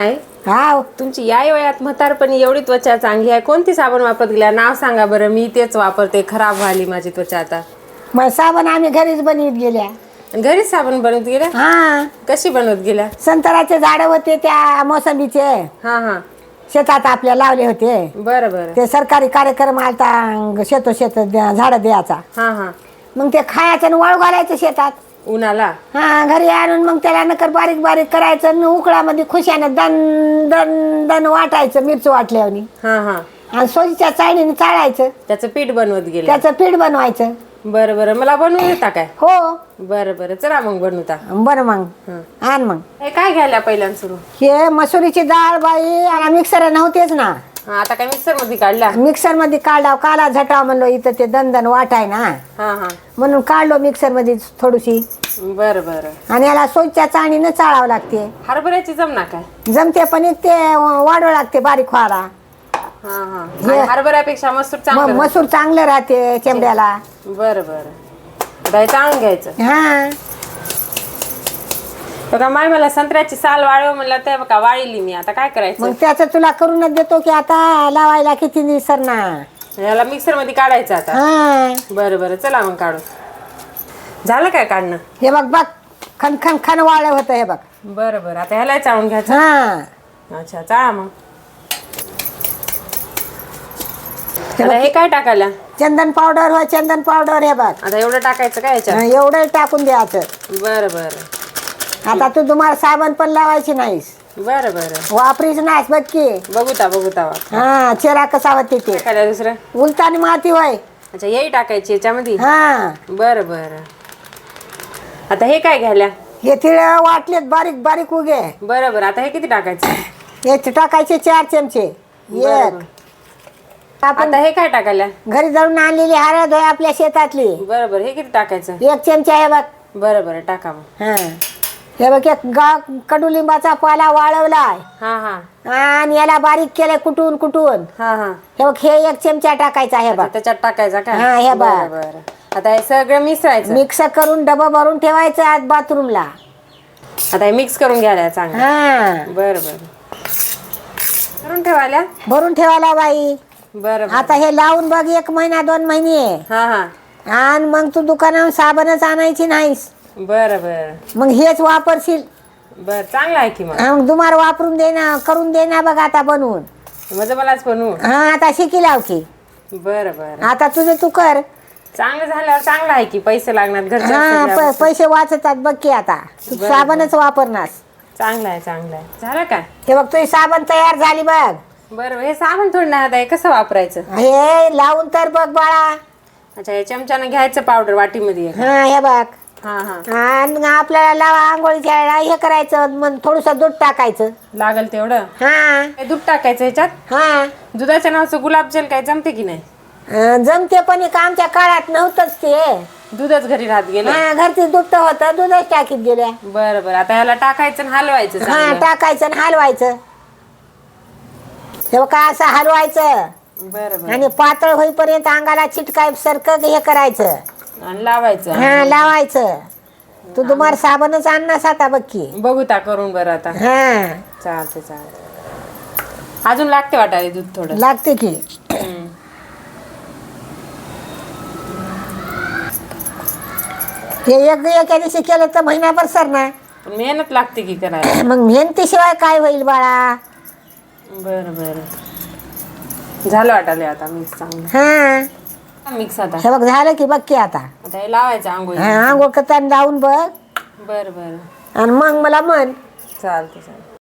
आहे? हा तुमची या वयात म्हातारपणी एवढी त्वचा चांगली आहे. कोणती साबण वापरत गेल्या? नाव सांगा बरं मी तेच वापरते. खराब व्हाली माझी त्वचा आता. मग साबण आम्ही घरीच बनवीत गेल्या. घरीच साबण बनवत गेल्या? हा. कशी बनवत गेल्या? संतराचे झाड होते त्या मोसंबीचे. हा हा. शेतात आपल्या लावले होते. बरं बरं. ते सरकारी कार्यक्रम आलता शेतो शेत झाड द्यायचा. हा हा. मग ते खायचं आणि वाळू घालायचं शेतात. उन्हाला? हा घरी आणून मग त्याला नकर बारीक बारीक करायचं आणि उकळामध्ये खुशानं दन दन दन वाटायचं मिरची वाटल्यावर हा हा. आणि सोजीच्या चाळणीने चाळायचं. त्याचं पीठ बनवत गेलं. त्याचं पीठ बनवायचं. बरं बरं. मला बनवून देता काय? हो. बरं बरं. चला मग बनवता. बरं मग. हं. आण मग. हे काय घ्यायला पहिल्यांदा सुरू? हे मसुरीची डाळ बाई आणि मिक्सर नव्हतेच ना. आता काय मिक्सरमध्ये काढला? मिक्सरमध्ये काढाव काला झटाव म्हणलो इथं ते दन वाटाय ना. हा हा. म्हणून काढलो मिक्सरमध्ये थोडीशी. बरं बरं. आणि याला सोजच्या चाळणीनं चाळावं लागते. हरभऱ्याची जमना काय? जमते पण एक ते वाढवावं लागते बारीक व्हायला. हा हा. आणि हरभऱ्यापेक्षा मसूर मग चांगलं मसूर चांगलं राहते चेंबड्याला. बरं बरं. चाळून घ्यायचं. हा. बघा माय मला संत्र्याची साल वाळव म्हणलं ते बघा वाळीली मी आता काय करायचं? मग त्याचं तुला करूनच देतो की आता लावायला किती दिसर ना? याला मिक्सरमध्ये काढायचं आता. हा. बरं बरं चला मग काढू झालं काय काढणं? हे बघ बघ खन खन खन वाळ होतं हे बघ. बरं बरं आता ह्याला चाळून घ्यायचं? हा. अच्छा चाळा मग. आता हे काय टाकायला? चंदन पावडर हो चंदन पावडर हे बघ. आता एवढं टाकायचं काय याच्यात? एवढं टाकून द्यायचं बरं बरं. आता तू तुम्हाला साबण पण लावायची नाहीस. बरं बरं. वापरीच नाहीस बघ की. बघूता बघूता हा चेहरा कसा होते ते. टाकायला दुसरं? उलतानी माती होय. अच्छा येई टाकायची याच्यामध्ये? हा. बरं बरं. आता हे काय घ्यायला? हे तिळ वाटलेत बारीक बारीक उगे. बरं बरं. आता हे किती टाकायचं? हे टाकायचे चार चमचे. एक. बरं. आपण आता हे काय टाकायला? घरी जाऊन आणलेली हळद होय आपल्या शेतातली. बरं बरं. हे किती टाकायचं? एक चमचा आहे बघ. बरं बरं. टाका मग. हा. हे बघ एक गा कडुलिंबाचा पाला वाळवलाय. हा हा. आणि याला बारीक केलंय कुटून कुटून हा हा. हे बघ हे एक चमचा टाकायचा हे बघ. त्याच्यात टाकायचा का? हा, हे बघ. बरं बरं आता हे सगळं मिसळायचं. मिक्स करून डबा भरून ठेवायचं आज बाथरूमला. आता हे मिक्स करून घ्यायला चांगलं. हा. बरं बरं करून ठेवायला? भरून ठेवायला बाई. बरं बरं आता हे लावून बघ एक महिना दोन महिने. हा हा. आणि मग तू दुकानावर साबणच आणायची नाहीस. बरं बरं. मग हेच वापरशील? बरं चांगलं आहे की मग. हा, मग तुम्हाला वापरून दे ना करून दे ना बघ आता बनवून. म्हणजे मलाच बनवू हा आता शिकी लाव की. बरं बरं. आता तुझं तू कर. चांगलं झाल्यावर चांगलं आहे की पैसे लागणार हा प- पैसे वाचतात बघ की आता. तू बरं, साबणच वापरणार. चांगलं आहे चांगलं आहे. झालं काय हे बघ तुझी साबण तयार झाली बघ. बरं हे साबण थोडं नाही आता कसं वापरायचं? हे लावून तर बघ बाळा. अच्छा हे चमच्यानं घ्यायचं पावडर वाटीमध्ये एक. हा हे बघ. हा हा. आणि आपल्याला लावा आंघोळीच्या वेळेला हे करायचं मग थोडस दूध टाकायचं. लागल तेवढं? हा. दूध टाकायचं ह्याच्यात? हा. दुधाच्या नावाचं गुलाबजल काय जमते की नाही? अं, जमते पण एक आमच्या काळात नव्हतंच ते. दूधच घरी राहत गेलं. हा घरची दूध होतं दूधच टाकीत गेल्या. बरं बरं. आता ह्याला टाकायचं आणि हलवायचं हा चांगलं. टाकायचं आणि हलवायचं. हे का असं हलवायचं. बरं बरं. आणि पातळ होईपर्यंत अंगाला चिटकाय सारखं हे करायचं. आणि लावायचं. हा लावायचं. तू तुम्हाला साबणच आणणार आता बघ की बघू ता करून बरं आता. हा. चालते चालते अजून लागते वाटायला दूध थोडं. लागते की. हम्म. हे एक एका दिवशी केलं तर महिनाभर सरणार. पण मेहनत लागते की करायला. मग मेहनतीशिवाय काय होईल बाळा? बरं बरं. झालं वाटायला आता मिक्स चांगलं हा. मिक्स आता. हे बघ झालं की बघ की आता. आता हे लावायचं आंघोळी. हा आंघोळ करताना लावून बघ. बरं बरं. आणि मग मला म्हण. चालते चालते